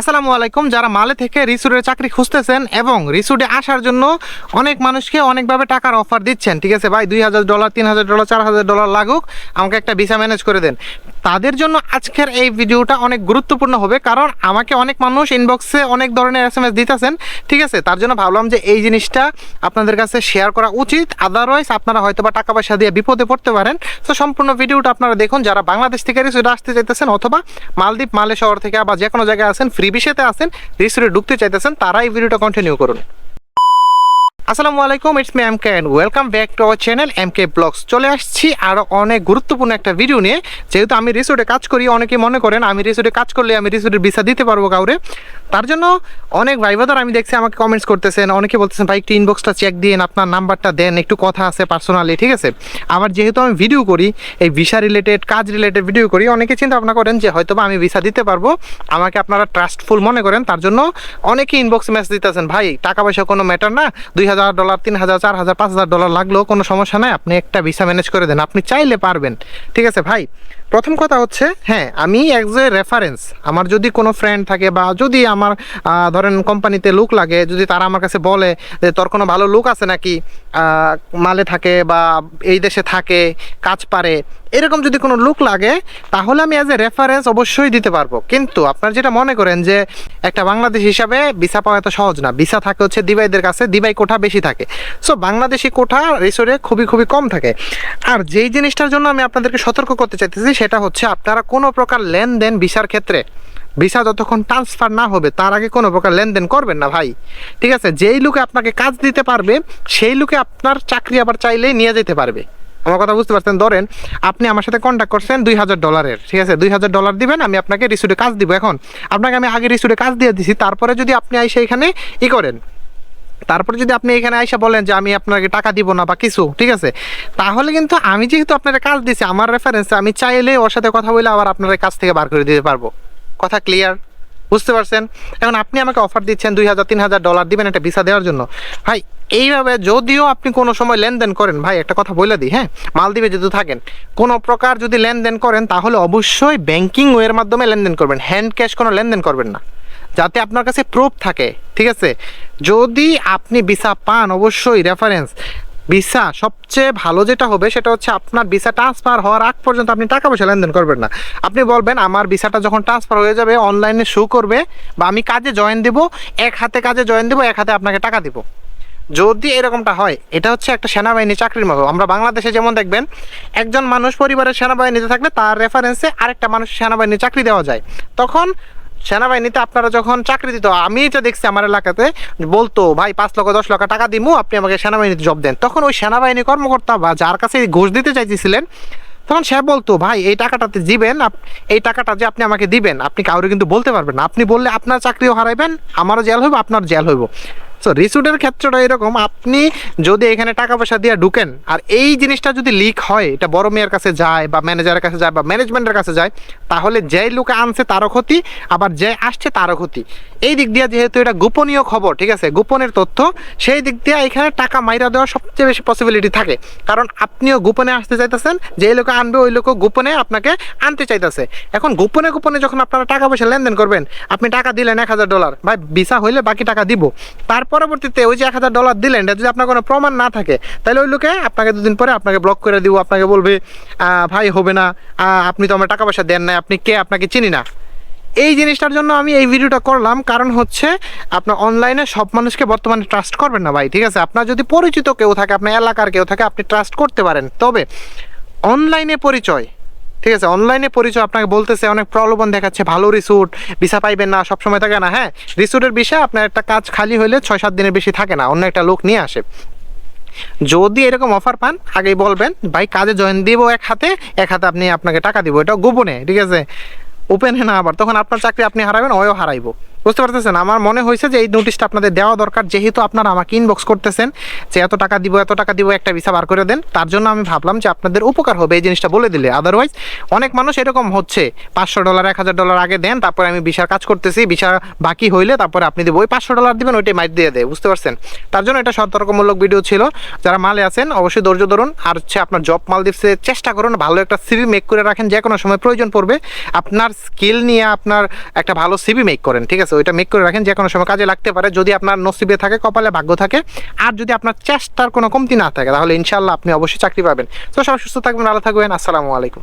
আসসালামু আলাইকুম। যারা মালে থেকে রিসুডের চাকরি খুঁজতেছেন এবং রিসুডে আসার জন্য অনেক মানুষকে অনেকভাবে টাকার অফার দিচ্ছেন, ঠিক আছে ভাই? দুই হাজার ডলার, তিন হাজার ডলার, চার হাজার ডলার লাগুক, আমাকে একটা ভিসা ম্যানেজ করে দেন। তাদের জন্য আজকের এই ভিডিওটা অনেক গুরুত্বপূর্ণ হবে, কারণ আমাকে অনেক মানুষ ইনবক্সে অনেক ধরনের এস এম এস দিতেছেন, ঠিক আছে? তার জন্য ভাবলাম যে এই জিনিসটা আপনাদের কাছে শেয়ার করা উচিত আদারওয়াইজ আপনারা হয়তো বা টাকা পয়সা দিয়ে বিপদে পড়তে পারেন। তো সম্পূর্ণ ভিডিওটা আপনারা দেখুন, যারা বাংলাদেশ থেকে রিসুডে আসতে চাইতেছেন অথবা মালদ্বীপ, মালে শহর থেকে বা যে কোনো জায়গায় আছেন ফ্রি বিষয়তে আছেন রিসুডে ঢুকতে চাইতেছেন, তারা এই ভিডিওটা কন্টিনিউ করুন। আসসালামু আলাইকুম it's me M K and welcome back to our channel M K blogs চলে আসছি আরও অনেক গুরুত্বপূর্ণ একটা ভিডিও নিয়ে। যেহেতু আমি রিসোর্টে কাজ করি, অনেকে মনে করেন আমি রিসোর্টে কাজ করলে আমি রিসোর্টের ভিসা দিতে পারব কাউরে। তার জন্য অনেক বাদার আমি দেখছি আমাকে কমেন্টস করতেছেন, অনেকে বলতেছেন, ভাই, একটু ইনবক্সটা চেক দিন আপনার নাম্বারটা দেন, একটু কথা আছে পার্সোনালি ঠিক আছে? আবার যেহেতু আমি ভিডিও করি, এই ভিসা রিলেটেড কাজ রিলেটেড ভিডিও করি, অনেকে চিন্তা ভাবনা করেন যে হয়তো আমি ভিসা দিতে পারব। আমাকে আপনারা ট্রাস্টফুল মনে করেন, তার জন্য অনেকে ইনবক্স মেসেজ দিতেছেন, ভাই টাকা পয়সা কোনো ম্যাটার না, দুই হাজার ডলার তিন হাজার, চার হাজার, পাঁচ হাজার ডলার লাগলেও কোনো সমস্যা নাই। আপনি একটা ভিসা ম্যানেজ করে দেন। আপনি চাইলে পারবেন। ঠিক আছে ভাই? প্রথম কথা হচ্ছে হ্যাঁ আমি অ্যাজ এ রেফারেন্স আমার যদি কোনো ফ্রেন্ড থাকে বা যদি আমার ধরেন কোম্পানিতে লুক লাগে, যদি তারা আমার কাছে বলে যে, তোর কোনো ভালো লুক আছে নাকি? মালে থাকে বা এই দেশে থাকে, কাজ পারে। এরকম যদি কোনো লুক লাগে, তাহলে আমি অ্যাজ এ রেফারেন্স অবশ্যই দিতে পারব। কিন্তু আপনার যেটা মনে করেন যে একটা বাংলাদেশ হিসাবে ভিসা পাওয়া এত সহজ না। ভিসা থাকে হচ্ছে দিবাইদের কাছে, দিবাই কোঠা বেশি থাকে। সো বাংলাদেশি কোঠা রিসোর্টে খুবই খুবই কম থাকে। আর যেই জিনিসটার জন্য আমি আপনাদেরকে সতর্ক করতে চাইতেছি, সেটা হচ্ছে আপনারা কোনো প্রকার লেনদেন ভিসার ক্ষেত্রে, ভিসা যতক্ষণ ট্রান্সফার না হবে, তার আগে কোনো প্রকার লেনদেন করবেন না ভাই। ঠিক আছে? যেই লোকে আপনাকে কাজ দিতে পারবে, সেই লোকে আপনার চাকরি আবার চাইলেই নিয়ে যেতে পারবে। আমার কথা বুঝতে পারছেন, ধরেন আপনি আমার সাথে কন্ট্যাক্ট করছেন দুই হাজার ডলারের ঠিক আছে? দুই হাজার ডলার দিবেন, আমি আপনাকে রিসুটে কাজ দিব এখন। আপনাকে আমি আগে রিসুটে কাজ দিয়ে দিছি, তারপরে যদি আপনি আইসে এখানে ই করেন, তারপরে যদি আপনি এখানে আইসা বলেন যে আমি আপনাকে টাকা দিব না বা কিছু, ঠিক আছে? তাহলে কিন্তু আমি যেহেতু আপনার কাজ দিছি, আমার রেফারেন্সে আমি চাইলে ওর সাথে কথা বলে আবার আপনার কাছ থেকে বার করে দিতে পারব। কথা ক্লিয়ার বুঝতে পারছেন? এখন আপনি আমাকে অফার দিচ্ছেন দুই হাজার, তিন হাজার ডলার দিবেন একটা ভিসা দেওয়ার জন্য। ভাই, এইভাবে যদিও আপনি কোনো সময় লেনদেন করেন, ভাই, একটা কথা বলে দিই হ্যাঁ? মালদ্বীপে যদি থাকেন, কোনো প্রকার যদি লেনদেন করেন, তাহলে অবশ্যই ব্যাংকিং ওয়ের মাধ্যমে লেনদেন করবেন হ্যান্ড ক্যাশ কোনো লেনদেন করবেন না। যাতে আপনার কাছে প্রুফ থাকে, ঠিক আছে? যদি আপনি ভিসা পান, অবশ্যই রেফারেন্স ভিসা, সবচেয়ে ভালো যেটা হবে সেটা হচ্ছে আপনার ভিসা ট্রান্সফার হওয়ার আগ পর্যন্ত আপনি টাকা পয়সা লেনদেন করবেন না। আপনি বলবেন, আমার ভিসাটা যখন ট্রান্সফার হয়ে যাবে অনলাইনে শো করবে বা আমি কাজে জয়েন দেব, এক হাতে কাজে জয়েন দেবো, এক হাতে আপনাকে টাকা দিব। যদি এরকমটা হয়, এটা হচ্ছে একটা সেনাবাহিনী চাকরির মতো। আমরা বাংলাদেশে যেমন দেখবেন, একজন মানুষ পরিবারের সেনাবাহিনীতে থাকলে তার রেফারেন্সে আরেকটা মানুষ সেনাবাহিনী চাকরি দেওয়া যায়। তখন সেনাবাহিনীতে আপনারা যখন চাকরি দিত, আমি এটা দেখছি আমার এলাকাতে বলতো, ভাই, পাঁচ লক্ষ, দশ লক্ষ টাকা দিমু, আপনি আমাকে সেনাবাহিনীতে জব দেন। তখন ওই সেনাবাহিনী কর্মকর্তা বা যার কাছে ঘুষ দিতে চাইতেছিলেন, তখন সে বলতো, ভাই, এই টাকাটাতে দিবেন এই টাকাটা যে আপনি আমাকে দিবেন, আপনি কাউরে কিন্তু বলতে পারবেন না। আপনি বললে আপনার চাকরিও হারাইবেন, আমারও জেল হইব, আপনার জেল হইব। সো রিসুটের ক্ষেত্রটা এরকম, আপনি যদি এখানে টাকা পয়সা দিয়ে ঢুকেন, আর এই জিনিসটা যদি লিক হয়, এটা বড় মেয়ের কাছে যায় বা ম্যানেজারের কাছে যায় বা ম্যানেজমেন্টের কাছে যায়, তাহলে যে লোকে আনছে তারও ক্ষতি, আবার যে আসছে তারও ক্ষতি। এই দিক দিয়ে যেহেতু এটা গোপনীয় খবর, ঠিক আছে, গোপনের তথ্য, সেই দিক দিয়ে এখানে টাকা মাইরা দেওয়ার সবচেয়ে বেশি পসিবিলিটি থাকে। কারণ আপনিও গোপনে আসতে চাইতেছেন যে লোকে আনবে ওই লোক গোপনে আপনাকে আনতে চাইতেছে। এখন গোপনে গোপনে যখন আপনারা টাকা পয়সা লেনদেন করবেন, আপনি টাকা দিলেন এক হাজার ডলার ভাই, ভিসা হইলে বাকি টাকা দিব। তার পরবর্তীতে ওই যে এক হাজার ডলার দিলেন, এটা যদি আপনার কোনো প্রমাণ না থাকে, তাহলে ওই লোকে আপনাকে দুদিন পরে আপনাকে ব্লক করে দিব, আপনাকে বলবে ভাই, হবে না। আপনি তো আমার টাকা পয়সা দেন না আপনি কে? আপনাকে চিনি না। এই জিনিসটার জন্য আমি এই ভিডিওটা করলাম, কারণ হচ্ছে আপনার অনলাইনে সব মানুষকে বর্তমানে ট্রাস্ট করবেন না ভাই, ঠিক আছে? আপনার যদি পরিচিত কেউ থাকে, আপনার এলাকার কেউ থাকে, আপনি ট্রাস্ট করতে পারেন। তবে অনলাইনে পরিচয় ঠিক আছে অনলাইনে পরিচয় আপনাকে বলতেছে, অনেক প্রলোভন দেখাচ্ছে, ভালো রিসুট ভিসা পাইবেন না, সবসময় থাকে না হ্যাঁ? রিসুটের বিষয়ে আপনার একটা কাজ খালি হলে ছয় সাত দিনের বেশি থাকে না, অন্য একটা লোক নিয়ে আসে। যদি এরকম অফার পান, আগেই বলবেন, ভাই, কাজে জয়েন দিব এক হাতে এক হাতে আপনি আপনাকে টাকা দিব। এটা গোপনে, ঠিক আছে? ওপেনে না আবার, তখন আপনার চাকরি আপনি হারাবেন ওয়ও হারাইবো। বুঝতে পারতেছেন? আমার মনে হয়েছে যে এই নোটিশটা আপনাদের দেওয়া দরকার। যেহেতু আপনারা আমাকে ইনবক্স করতেছেন যে এত টাকা দিব, এত টাকা দিব, একটা ভিসা বার করে দেন, তার জন্য আমি ভাবলাম যে আপনাদের উপকার হবে এই জিনিসটা বলে দিলে। আদারওয়াইজ অনেক মানুষ এরকম হচ্ছে। পাঁচশো ডলার এক হাজার ডলার আগে দেন, তারপরে আমি ভিসার কাজ করতেছি ভিসা বাকি হইলে তারপরে আপনি দেবো। ওই পাঁচশো ডলার দিবেন, ওইটাই মাইট দিয়ে দেয়, বুঝতে পারছেন? তার জন্য এটা সতর্কমূলক ভিডিও ছিল। যারা মালে আছেন, অবশ্যই ধৈর্য ধরুন। আর হচ্ছে আপনার জব মালদ্বীপসে চেষ্টা করুন, ভালো একটা সিভি মেক করে রাখেন। যে কোনো সময় প্রয়োজন পড়বে। আপনার স্কিল নিয়ে আপনার একটা ভালো সিভি মেক করেন, ঠিক আছে? আছে, ওইটা মেক করে রাখেন যে কোনো সময় কাজে লাগতে পারে, যদি আপনার নসিবে থাকে, কপালে ভাগ্য থাকে। আর যদি আপনার চেষ্টার কোনো কমতি না থাকে, তাহলে ইনশাল্লাহ আপনি অবশ্যই চাকরি পাবেন। তো সবাই সুস্থ থাকবেন, ভালো থাকবেন, আসসালামু আলাইকুম।